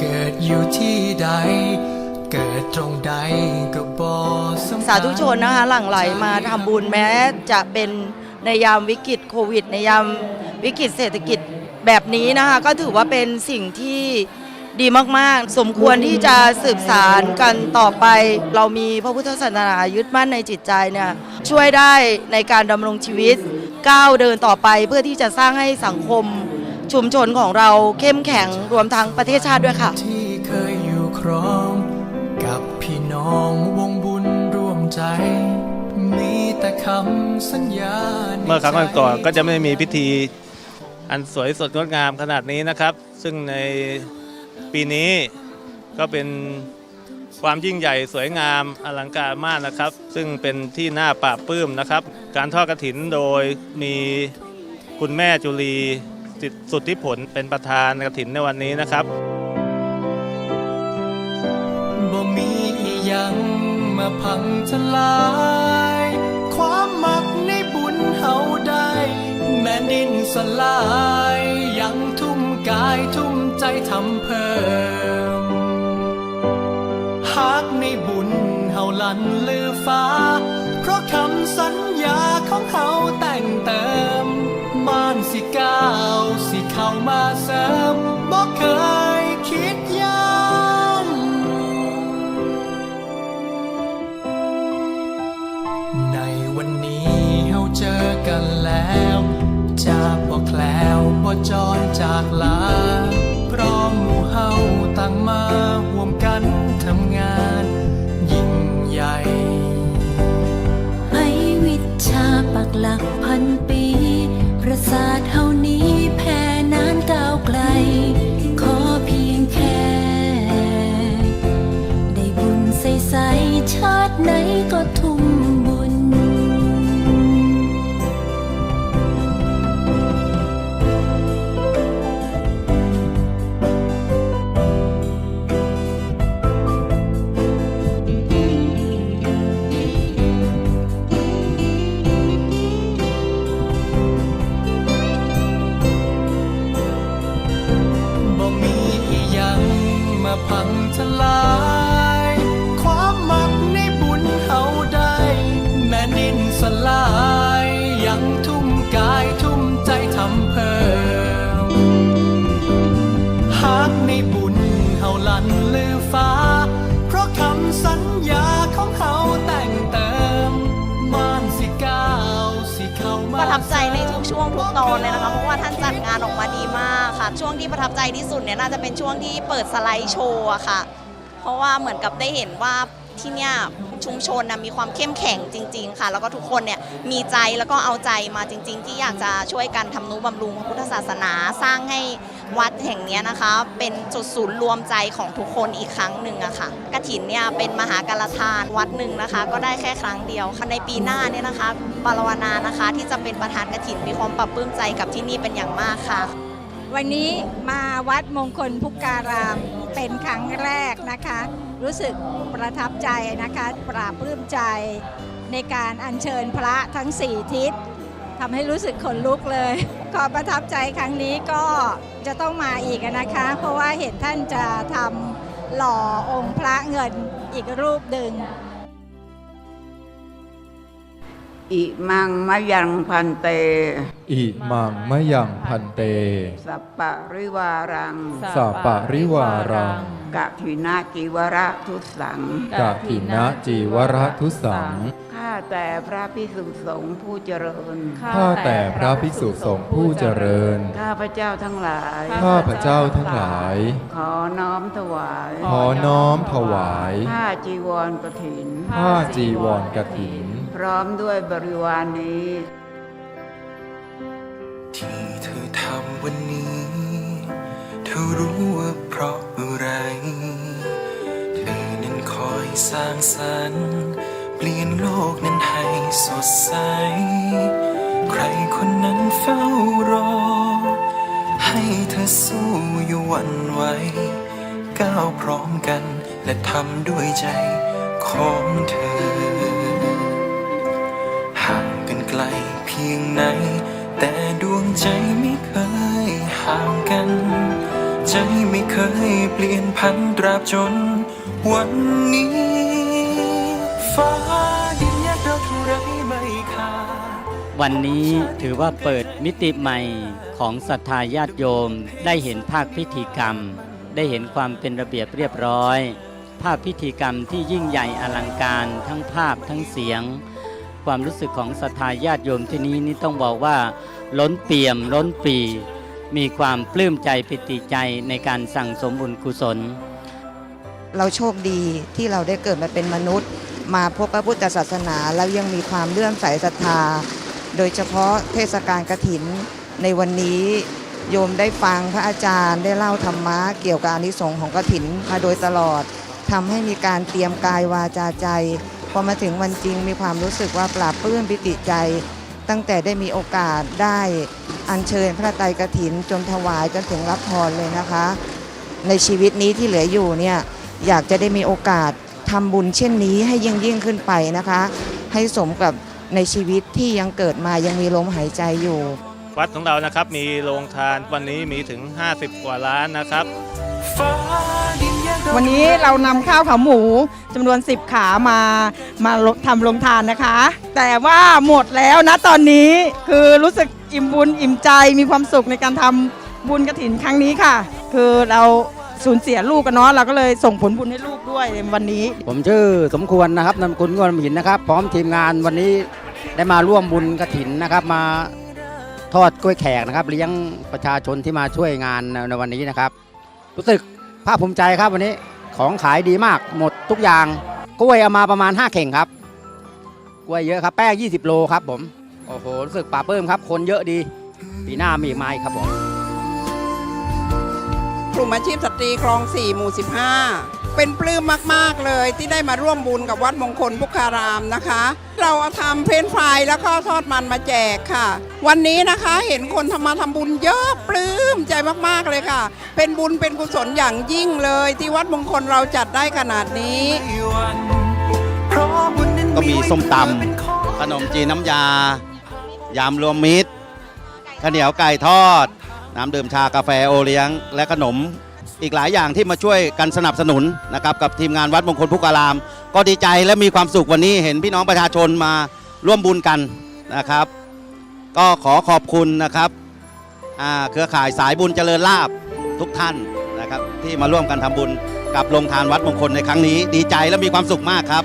เกิดอยู่ที่ใด เกิดตรงใดก็บอสสาธุชนนะคะหลั่งไหลมาทำบุญแม้จะเป็นในยามวิกฤตโควิด ในยามวิกฤตเศรษฐกิจแบบนี้นะคะก็ถือว่าเป็นสิ่งที่ดีมาก ๆ สมควรที่จะสืบสารกันต่อไป เรามีพระพุทธศาสนายึดมั่นในจิตใจเนี่ยช่วยได้ในการดำรงชีวิตก้าวเดินต่อไปเพื่อที่จะสร้างให้สังคม ชุมชนของเราเข้มแข็งรวมทั้งประเทศชาติด้วยค่ะ ที่เคยอยู่ครองกับพี่น้องวงบุญร่วมใจ มีแต่คำสัญญาในเมื่อครั้งใจก่อนๆก็จะไม่มีพิธีอันสวยสดงดงามขนาดนี้นะครับ ซึ่งในปีนี้ก็เป็นความยิ่งใหญ่สวยงามอลังการมากนะครับ ซึ่งเป็นที่น่าปราบปลื้มนะครับ การทอดกระถินโดยมีคุณแม่จุลี สิทธิสุทธิผลเป็นประธานกระถินในวันนี้นะครับบ่มียังมาพังทลาย ความมักในบุญเฮาได้ แม่ดินสลาย ยังทุ่มกายทุ่มใจทำเพิ่มฮักในบุญเฮาลันลือฟ้า เพราะคำสัญญาของเฮา วันนี้เฮาเจอกันแล้วจากบ่แคล้วบ่จรจากลาพร้อมหมู่เฮาตั้งมาร่วมกันทำงานยิ่งใหญ่ให้วิชาปักหลักพันปี ประสาทเฮา ตอนเลยนะคะ เพราะว่าท่านจัดงานออกมาดีมากค่ะ ช่วงที่ประทับใจที่สุดเนี่ยน่าจะเป็นช่วงที่เปิดสไลด์โชว์อะค่ะ เพราะว่าเหมือนกับได้เห็นว่าที่เนี่ยชุมชนนะมีความเข้มแข็งจริง ๆ ค่ะ แล้วก็ทุกคนเนี่ยมีใจแล้วก็เอาใจมาจริง ๆ ที่อยากจะช่วยกันทำนุบำรุงพระพุทธศาสนาสร้างให้ วัดแห่งนี้นะคะ เป็นจุดศูนย์รวมใจของทุกคนอีกครั้งหนึ่งอะค่ะกฐินเนี่ยเป็นมหาการทานวัดหนึ่งนะคะ ก็ได้แค่ครั้งเดียวค่ะในปีหน้าเนี่ยนะคะปารวนานะคะ ที่จะเป็นประธานกฐินมีความปรับปลื้มใจกับที่นี่เป็นอย่างมากค่ะ วันนี้มาวัดมงคลพุการามเป็นครั้งแรกนะคะ รู้สึกประทับใจนะคะ ปราบปลื้มใจในการอัญเชิญพระทั้ง 4 ทิศ ทำให้รู้สึกขนลุกเลย ขอประทับใจครั้งนี้ก็จะต้องมาอีกนะคะ เพราะว่าเห็นท่านจะทำหล่อองค์พระเงินอีกรูปหนึ่งอิมังมะยังพันเต อิมังมะยังพันเต สัปปะริวารัง สัปปะริวารังกะทินาจิวระทุสังกะถินะจีวรทุสังข้า แต่พระพิสุสงฆ์ผู้เจริญ ข้าแต่พระภิกษุสงฆ์ผู้เจริญ ข้าพระเจ้าทั้งหลาย ข้าพระเจ้าทั้งหลาย ขอน้อมถวาย ขอน้อมถวาย ผ้าจีวรกถิน ผ้าจีวรกถิน พร้อมด้วยบริวารนนี้ ที่เธอทำวันนี้ เธอรู้ว่าเพราะอะไร เธอนั้นคอยสร้างสรรค์เปลี่ยนโลกนั้นให้สดใส ใครคนนั้นเฝ้ารอ ให้เธอสู้อยู่วันไหวก้าวพร้อมกันและทำด้วยใจของเธอ ห่างกันไกลเพียงไหน แต่ดวงใจไม่เคยห่างกัน ใจไม่เคยเปลี่ยนพันตราบจนวันนี้ ฟ้าดินแยกเราเท่าไรไม่ขาดวันนี้ถือว่าเปิดมิติใหม่ของศรัทธาญาติโยม ได้เห็นภาคพิธีกรรม ได้เห็นความเป็นระเบียบเรียบร้อย ภาพพิธีกรรมที่ยิ่งใหญ่อลังการทั้งภาพทั้งเสียง ความรู้สึกของศรัทธาญาติโยมที่นี้นี่ต้องบอกว่า ล้นเปี่ยมล้นปี มีความปลื้มใจปิติใจในการสั่งสมบุญกุศล เราโชคดีที่เราได้เกิดมาเป็นมนุษย์ มาพบพระพุทธศาสนาแล้วยังมีความเลื่อมใสศรัทธา โดยเฉพาะเทศกาลกฐิน ในวันนี้โยมได้ฟังพระอาจารย์ได้เล่าธรรมะเกี่ยวกับอานิสงส์ของกฐินมาโดยตลอดทำให้มีการเตรียมกายวาจาใจพอมาถึงวันจริงมีความรู้สึกว่าปราบปลื้มปิติใจ ตั้งแต่ได้มีโอกาสได้อัญเชิญพระไตรกฐินจนถวายจนถึงรับพรเลยนะคะ ในชีวิตนี้ที่เหลืออยู่เนี่ยอยากจะได้มีโอกาส ทำบุญเช่นนี้ให้ยิ่งยิ่งขึ้นไปนะคะ ให้สมกับในชีวิตที่ยังเกิดมายังมีลมหายใจอยู่ วัดของเรานะครับมีโรงทานวันนี้มีถึง 50 กว่าล้านนะครับฟ้าดินแยกเราวันนี้เรานำข้าวขาหมูจำนวน 10 ขามามาทำลงทานนะคะ แต่ว่าหมดแล้วนะตอนนี้คือรู้สึกอิ่มบุญอิ่มใจมีความสุขในการทำบุญกระถินครั้งนี้ค่ะ คือเรา สูญเสียลูกกันเนาะเราก็เลยส่งผลบุญให้ลูกด้วยในวันนี้ ผมชื่อสมควรนะครับนามสกุลงวนหินนะครับ พร้อมทีมงานวันนี้ได้มาร่วมบุญกระถินนะครับมาทอดกล้วยแขกนะครับเลี้ยงประชาชนที่มาช่วยงานในวันนี้นะครับ รู้สึกภาคภูมิใจครับวันนี้ของขายดีมากหมดทุกอย่างกล้วยเอามาประมาณ 5 เข่งครับ กล้วยเยอะครับแป้ง 20 โลครับผม โอ้โห รู้สึกปลาบปลื้มครับ คนเยอะดี ปีหน้ามีไหมาอีกครับผม กลุ่มอาชีพสตรีคลอง 4 หมู่ 15 เป็นปลื้มมาก ๆ เลยที่ได้มาร่วมบุญกับวัดมงคลพุกคารามนะคะ เราเอาทำเพนฟรายแล้วก็ทอดมันมาแจกค่ะ วันนี้นะคะเห็นคนทำมาทำบุญเยอะปลื้มใจมาก ๆ เลยค่ะ เป็นบุญเป็นกุศลอย่างยิ่งเลย ที่วัดมงคลเราจัดได้ขนาดนี้ ก็มีส้มตำขนมจีนน้ำยา ยำรวมมิตรข้าวเหนียวไก่ทอด น้ำดื่มชากาแฟโอเลี้ยง และขนม อีกหลายอย่างที่มาช่วยกันสนับสนุนนะครับกับทีมงานวัดมงคลพุกอาราม ก็ดีใจและมีความสุขวันนี้เห็นพี่น้องประชาชนมาร่วมบุญกันนะครับ ก็ขอขอบคุณนะครับเครือข่ายสายบุญเจริญลาบทุกท่านนะครับที่มาร่วมกันทำบุญกับโรงทานวัดมงคลในครั้งนี้ ดีใจและมีความสุขมากครับ